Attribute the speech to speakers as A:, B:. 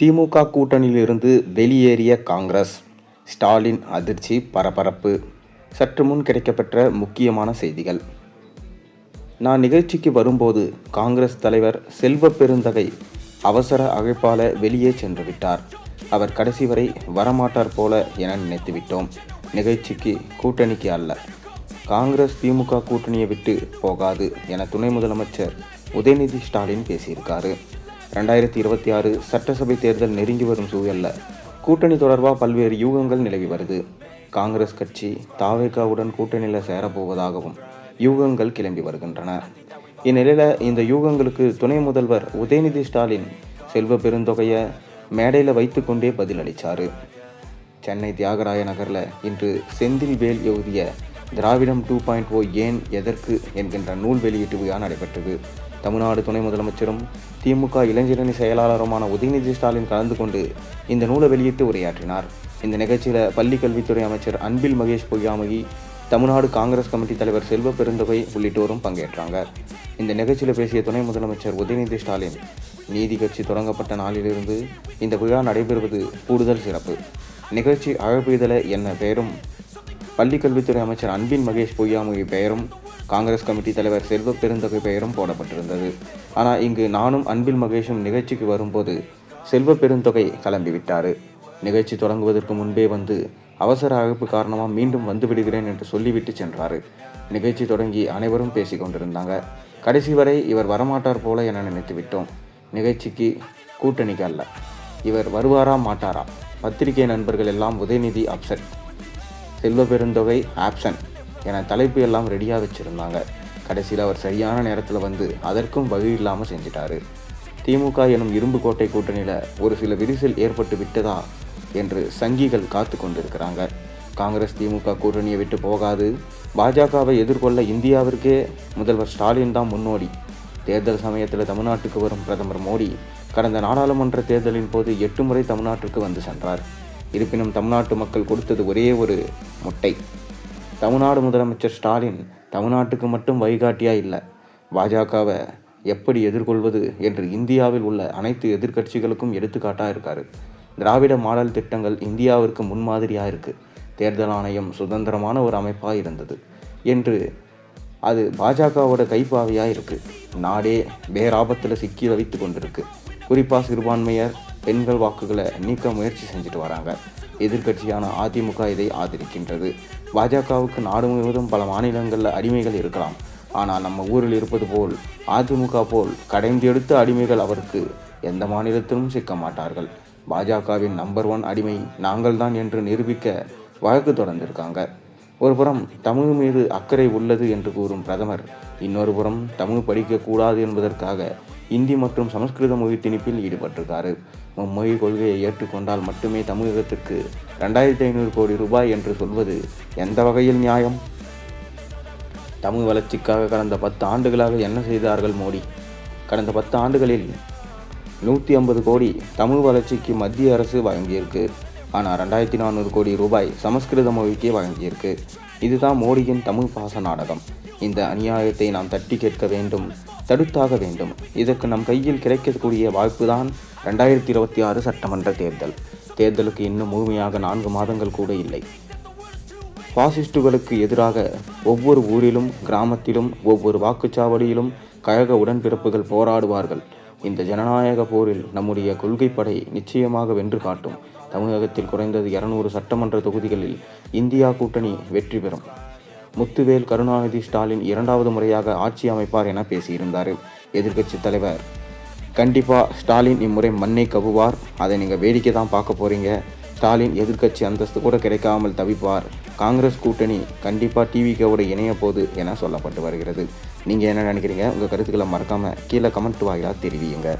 A: திமுக கூட்டணியிலிருந்து வெளியேறிய காங்கிரஸ். ஸ்டாலின் அதிர்ச்சி பரபரப்பு. சற்று முன் கிடைக்கப்பெற்ற முக்கியமான செய்திகள். நான் நிகழ்ச்சிக்கு வரும்போது காங்கிரஸ் தலைவர் செல்வ பெருந்தகை அவசர அழைப்பால வெளியே சென்று விட்டார். அவர் கடைசி வரை வரமாட்டார் போல என நினைத்துவிட்டோம் நிகழ்ச்சிக்கு கூட்டணிக்கு அல்ல. காங்கிரஸ் திமுக கூட்டணியை விட்டு போகாது என துணை முதலமைச்சர் உதயநிதி ஸ்டாலின் பேசியிருக்காரு. ரெண்டாயிரத்தி இருபத்தி ஆறு சட்டசபை தேர்தல் நெருங்கி வரும் சூழல்ல கூட்டணி தொடர்பாக பல்வேறு யூகங்கள் நிலவி வருது. காங்கிரஸ் கட்சி தாவேகாவுடன் கூட்டணியில் சேரப்போவதாகவும் யூகங்கள் கிளம்பி வருகின்றன. இந்நிலையில் இந்த யூகங்களுக்கு துணை முதல்வர் உதயநிதி ஸ்டாலின் செல்வ பெருந்தொகையை மேடையில் வைத்துக்கொண்டே பதிலளித்தார் சென்னை தியாகராய நகரில் இன்று செந்தில் வேல் எழுதிய திராவிடம் டூ பாயிண்ட் ஓ ஏன் எதற்கு என்கின்ற நூல் வெளியீட்டு விழா நடைபெற்றது. தமிழ்நாடு துணை முதலமைச்சரும் திமுக இளைஞரணி செயலாளருமான உதயநிதி ஸ்டாலின் கலந்து கொண்டு இந்த நூலை வெளியிட்டு உரையாற்றினார். இந்த நிகழ்ச்சியில் பள்ளி கல்வித்துறை அமைச்சர் அன்பில் மகேஷ் பொய்யாமகி தமிழ்நாடு காங்கிரஸ் கமிட்டி தலைவர் செல்வ பெருந்தொகை உள்ளிட்டோரும் பங்கேற்றாங்க. இந்த நிகழ்ச்சியில் பேசிய துணை முதலமைச்சர் உதயநிதி ஸ்டாலின் நீதி கட்சி தொடங்கப்பட்ட நாளிலிருந்து இந்த விழா நடைபெறுவது கூடுதல் சிறப்பு. நிகழ்ச்சி அழைப்பிதழ என்ன பெயரும் பள்ளிக்கல்வித்துறை அமைச்சர் அன்பின் மகேஷ் பொய்யாமொழி பெயரும் காங்கிரஸ் கமிட்டி தலைவர் செல்வ பெருந்தொகை பெயரும் போடப்பட்டிருந்தது. ஆனால் இங்கு நானும் அன்பில் மகேஷும் நிகழ்ச்சிக்கு வரும்போது செல்வ பெருந்தொகை கிளம்பிவிட்டார் நிகழ்ச்சி தொடங்குவதற்கு முன்பே வந்து அவசர அழைப்பு காரணமாக மீண்டும் வந்து விடுகிறேன் என்று சொல்லிவிட்டு சென்றார். நிகழ்ச்சி தொடங்கி அனைவரும் பேசி கொண்டிருந்தாங்க. கடைசி வரை இவர் வரமாட்டார் போல என நினைத்து விட்டோம். நிகழ்ச்சிக்கு கூட்டணிக்கு அல்ல. இவர் வருவாரா மாட்டாரா? பத்திரிகை நண்பர்கள் எல்லாம் உதயநிதி அப்செட். செல்வ பெருந்தொகை ஆப்ஷன் என தலைப்பு எல்லாம் ரெடியாக வச்சுருந்தாங்க. கடைசியில் அவர் சரியான நேரத்தில் வந்து அதற்கும் வழி இல்லாமல் செஞ்சிட்டாரு. திமுக எனும் இரும்பு கோட்டை கூட்டணியில் ஒரு சில விரிசல் ஏற்பட்டு விட்டதா என்று சங்கிகள் காத்து கொண்டிருக்கிறாங்க. காங்கிரஸ் திமுக கூட்டணியை விட்டு போகாது. பாஜகவை எதிர்கொள்ள இந்தியாவிற்கே முதல்வர் ஸ்டாலின் தான் முன்னோடி. தேர்தல் சமயத்தில் தமிழ்நாட்டுக்கு வரும் பிரதமர் மோடி கடந்த நாடாளுமன்ற தேர்தலின் போது எட்டு முறை தமிழ்நாட்டிற்கு வந்து சென்றார். இருப்பினும் தமிழ்நாட்டு மக்கள் கொடுத்தது ஒரே ஒரு முட்டை. தமிழ்நாடு முதலமைச்சர் ஸ்டாலின் தமிழ்நாட்டுக்கு மட்டும் வழிகாட்டியாக இல்லை. பாஜகவை எப்படி எதிர்கொள்வது என்று இந்தியாவில் உள்ள அனைத்து எதிர்க்கட்சிகளுக்கும் எடுத்துக்காட்டாக இருக்காரு. திராவிட மாடல் திட்டங்கள் இந்தியாவிற்கு முன்மாதிரியாக இருக்குது தேர்தல் ஆணையம் சுதந்திரமான ஒரு அமைப்பாக இருந்தது. என்று அது பாஜகவோட கைப்பாவையாக இருக்குது நாடே பேராபத்தில் சிக்கி வைத்து கொண்டிருக்கு. குறிப்பாக சிறுபான்மையர் பெண்கள் வாக்குகளை நீக்க முயற்சி செஞ்சுட்டு வராங்க. எதிர்க்கட்சியான அதிமுக இதை ஆதரிக்கின்றது. பாஜகவுக்கு நாடு முழுவதும் பல மாநிலங்களில் அடிமைகள் இருக்கலாம். ஆனால் நம்ம ஊரில் இருப்பது போல் அதிமுக போல் கடைந்தெடுத்த அடிமைகள் அவருக்கு எந்த மாநிலத்திலும் சிக்க மாட்டார்கள். பாஜகவின் நம்பர் ஒன் அடிமை நாங்கள்தான் என்று நிரூபிக்க வழக்கு தொடர்ந்திருக்காங்க. ஒரு புறம் தமிழ் மீது அக்கறை உள்ளது என்று கூறும் பிரதமர் இன்னொரு புறம் தமிழ் படிக்கக்கூடாது என்பதற்காக இந்தி மற்றும் சமஸ்கிருத மொழி திணிப்பில் ஈடுபட்டிருக்காரு. மும்மொழி கொள்கையை ஏற்றுக்கொண்டால் மட்டுமே தமிழகத்திற்கு ரெண்டாயிரத்தி ஐநூறு கோடி ரூபாய் என்று சொல்வது எந்த வகையில் நியாயம்? தமிழ் வளர்ச்சிக்காக கடந்த பத்து ஆண்டுகளாக என்ன செய்தார்கள் மோடி? கடந்த பத்து ஆண்டுகளில் நூற்றி ஐம்பது கோடி தமிழ் வளர்ச்சிக்கு மத்திய அரசு வழங்கியிருக்கு. ஆனால் ரெண்டாயிரத்தி நானூறு கோடி ரூபாய் சமஸ்கிருத மொழிக்கே வழங்கியிருக்கு. இதுதான் மோடியின் தமிழ் பாச நாடகம். இந்த அநியாயத்தை நாம் தட்டி கேட்க வேண்டும் தடுத்தாக வேண்டும். இதற்கு நம் கையில் கிடைக்கக்கூடிய வாய்ப்புதான் ரெண்டாயிரத்தி இருபத்தி ஆறு சட்டமன்ற தேர்தல். தேர்தலுக்கு இன்னும் முழுமையாக நான்கு மாதங்கள் கூட இல்லை. பாசிஸ்டுகளுக்கு எதிராக ஒவ்வொரு ஊரிலும் கிராமத்திலும் ஒவ்வொரு வாக்குச்சாவடியிலும் கழக உடன்பிறப்புகள் போராடுவார்கள். இந்த ஜனநாயக போரில் நம்முடைய கொள்கைப்படை நிச்சயமாக வென்று காட்டும். தமிழகத்தில் குறைந்தது இருநூறு சட்டமன்ற தொகுதிகளில் இந்தியா கூட்டணி வெற்றி பெறும். முத்துவேல் கருணாநிதி ஸ்டாலின் இரண்டாவது முறையாக ஆட்சி அமைப்பார் என பேசியிருந்தார் எதிர்க்கட்சி தலைவர். கண்டிப்பாக ஸ்டாலின் இம்முறை மண்ணை கவுவார். அதை நீங்கள் வேடிக்கை தான் பார்க்க போகிறீங்க ஸ்டாலின் எதிர்க்கட்சி அந்தஸ்து கூட கிடைக்காமல் தவிப்பார். காங்கிரஸ் கூட்டணி கண்டிப்பாக டிவிக்கோட இணைய போது என சொல்லப்பட்டு வருகிறது. நீங்கள் என்ன நினைக்கிறீங்க? உங்கள் கருத்துக்களை மறக்காமல் கீழே கமெண்ட் வாயிலாக தெரிவியுங்க.